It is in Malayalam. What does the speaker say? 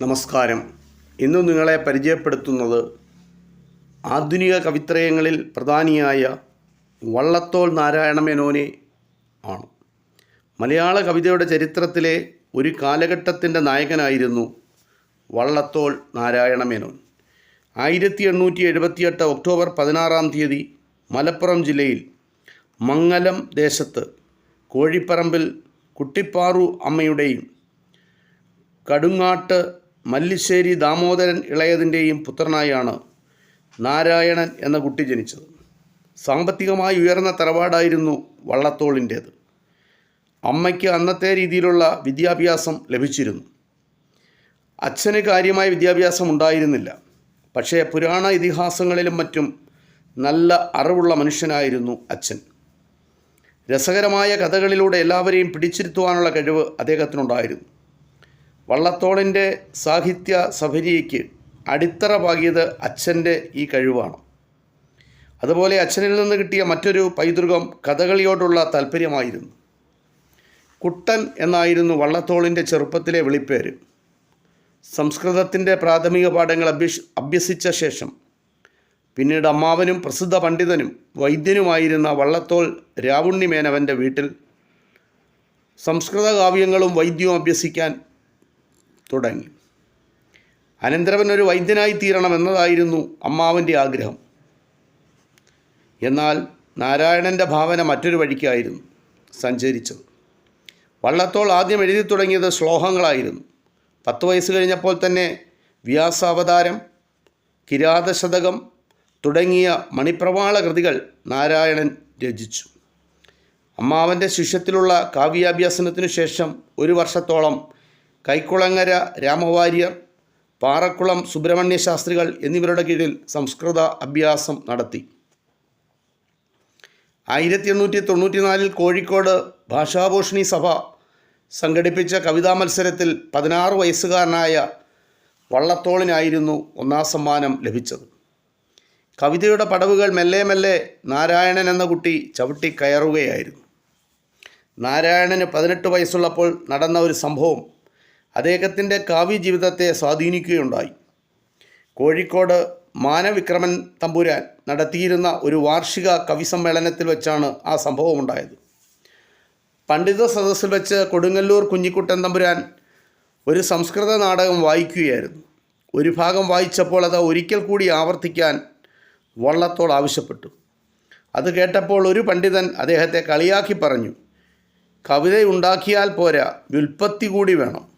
നമസ്കാരം. ഇന്ന് നിങ്ങളെ പരിചയപ്പെടുത്തുന്നത് ആധുനിക കവിത്രയങ്ങളിൽ പ്രധാനിയായ വള്ളത്തോൾ നാരായണമേനോനെ ആണ്. മലയാള കവിതയുടെ ചരിത്രത്തിലെ ഒരു കാലഘട്ടത്തിന്റെ നായകനായിരുന്നു വള്ളത്തോൾ നാരായണമേനോൻ ആയിരത്തി എണ്ണൂറ്റി എഴുപത്തിയെട്ട് ഒക്ടോബർ പതിനാറാം തീയതി മലപ്പുറം ജില്ലയിൽ മംഗലം ദേശത്ത് കോഴിപ്പറമ്പിൽ കുട്ടിപ്പാറു അമ്മയുടെയും കടുങ്ങാട്ട് മല്ലിശ്ശേരി ദാമോദരൻ ഇളയതിന്റെയും പുത്രനായാണ് നാരായണൻ എന്ന കുട്ടി ജനിച്ചത്. സാമ്പത്തികമായി ഉയർന്ന തറവാടായിരുന്നു വള്ളത്തോളിന്റേത് അമ്മയ്ക്ക് അന്നത്തെ രീതിയിലുള്ള വിദ്യാഭ്യാസം ലഭിച്ചിരുന്നു. അച്ഛന് കാര്യമായ വിദ്യാഭ്യാസം ഉണ്ടായിരുന്നില്ല. പക്ഷേ പുരാണ ഇതിഹാസങ്ങളിലും മറ്റും നല്ല അറിവുള്ള മനുഷ്യനായിരുന്നു അച്ഛൻ. രസകരമായ കഥകളിലൂടെ എല്ലാവരെയും പിടിച്ചിരുത്തുവാനുള്ള കഴിവ് അദ്ദേഹത്തിനുണ്ടായിരുന്നു. വള്ളത്തോളിന്റെ സാഹിത്യ സഫരിയയ്ക്ക് അടിത്തറ പാകിയത് അച്ഛന്റെ ഈ കഴിവാണ്. അതുപോലെ അച്ഛനിൽ നിന്ന് കിട്ടിയ മറ്റൊരു പൈതൃകം കഥകളിയോടുള്ള താല്പര്യമായിരുന്നു. കുട്ടൻ എന്നായിരുന്നു വള്ളത്തോളിന്റെ ചെറുപ്പത്തിലെ വിളിപ്പേര്. സംസ്കൃതത്തിന്റെ പ്രാഥമിക പാഠങ്ങൾ അഭ്യസ് അഭ്യസിച്ച ശേഷം പിന്നീട് അമ്മാവനും പ്രസിദ്ധ പണ്ഡിതനും വൈദ്യനുമായിരുന്ന വള്ളത്തോൾ രാവുണ്ണി മേനവന്റെ വീട്ടിൽ സംസ്കൃത കാവ്യങ്ങളും വൈദ്യവും അഭ്യസിക്കാൻ തുടങ്ങി. അനന്തരവൻ ഒരു വൈദ്യനായി തീരണം എന്നതായിരുന്നു അമ്മാവന്റെ ആഗ്രഹം. എന്നാൽ നാരായണന്റെ ഭാവന മറ്റൊരു വഴിക്കായിരുന്നു സഞ്ചരിച്ചത്. വള്ളത്തോൾ ആദ്യം എഴുതി തുടങ്ങിയത് ശ്ലോകങ്ങളായിരുന്നു പത്ത് വയസ്സ് കഴിഞ്ഞപ്പോൾ തന്നെ വ്യാസാവതാരം കിരാതശതകം തുടങ്ങിയ മണിപ്രവാള കൃതികൾ നാരായണൻ രചിച്ചു. അമ്മാവന്റെ ശിഷ്യത്തിലുള്ള കാവ്യാഭ്യാസനത്തിനു ശേഷം ഒരു വർഷത്തോളം കൈക്കുളങ്ങര രാമവാര്യർ പാറക്കുളം സുബ്രഹ്മണ്യശാസ്ത്രികൾ എന്നിവരുടെ കീഴിൽ സംസ്കൃത അഭ്യാസം നടത്തി. ആയിരത്തി എണ്ണൂറ്റി തൊണ്ണൂറ്റിനാലിൽ കോഴിക്കോട് ഭാഷാഭൂഷണി സഭ സംഘടിപ്പിച്ച കവിതാ മത്സരത്തിൽ പതിനാറ് വയസ്സുകാരനായ വള്ളത്തോളിനായിരുന്നു ഒന്നാം സമ്മാനം ലഭിച്ചത്. കവിതയുടെ പടവുകൾ മെല്ലെ മെല്ലെ നാരായണൻ എന്ന കുട്ടി ചവിട്ടി കയറുകയായിരുന്നു. നാരായണന് പതിനെട്ട് വയസ്സുള്ളപ്പോൾ നടന്ന ഒരു സംഭവം അദ്ദേഹത്തിന്റെ കാവ്യജീവിതത്തെ സ്വാധീനിക്കുകയുണ്ടായി. കോഴിക്കോട് മാനവിക്രമൻ തമ്പുരാൻ നടത്തിയിരുന്ന ഒരു വാർഷിക കവി സമ്മേളനത്തിൽ വെച്ചാണ് ആ സംഭവമുണ്ടായത്. പണ്ഡിത സദസ്സിൽ വെച്ച് കൊടുങ്ങല്ലൂർ കുഞ്ഞിക്കുട്ടൻ തമ്പുരാൻ ഒരു സംസ്കൃത നാടകം വായിക്കുകയായിരുന്നു. ഒരു ഭാഗം വായിച്ചപ്പോൾ അത് ഒരിക്കൽ കൂടി ആവർത്തിക്കാൻ വള്ളത്തോൾ ആവശ്യപ്പെട്ടു. അത് കേട്ടപ്പോൾ ഒരു പണ്ഡിതൻ അദ്ദേഹത്തെ കളിയാക്കി പറഞ്ഞു കവിത ഉണ്ടാക്കിയാൽ പോരാ വ്യുൽപ്പത്തി കൂടി വേണം.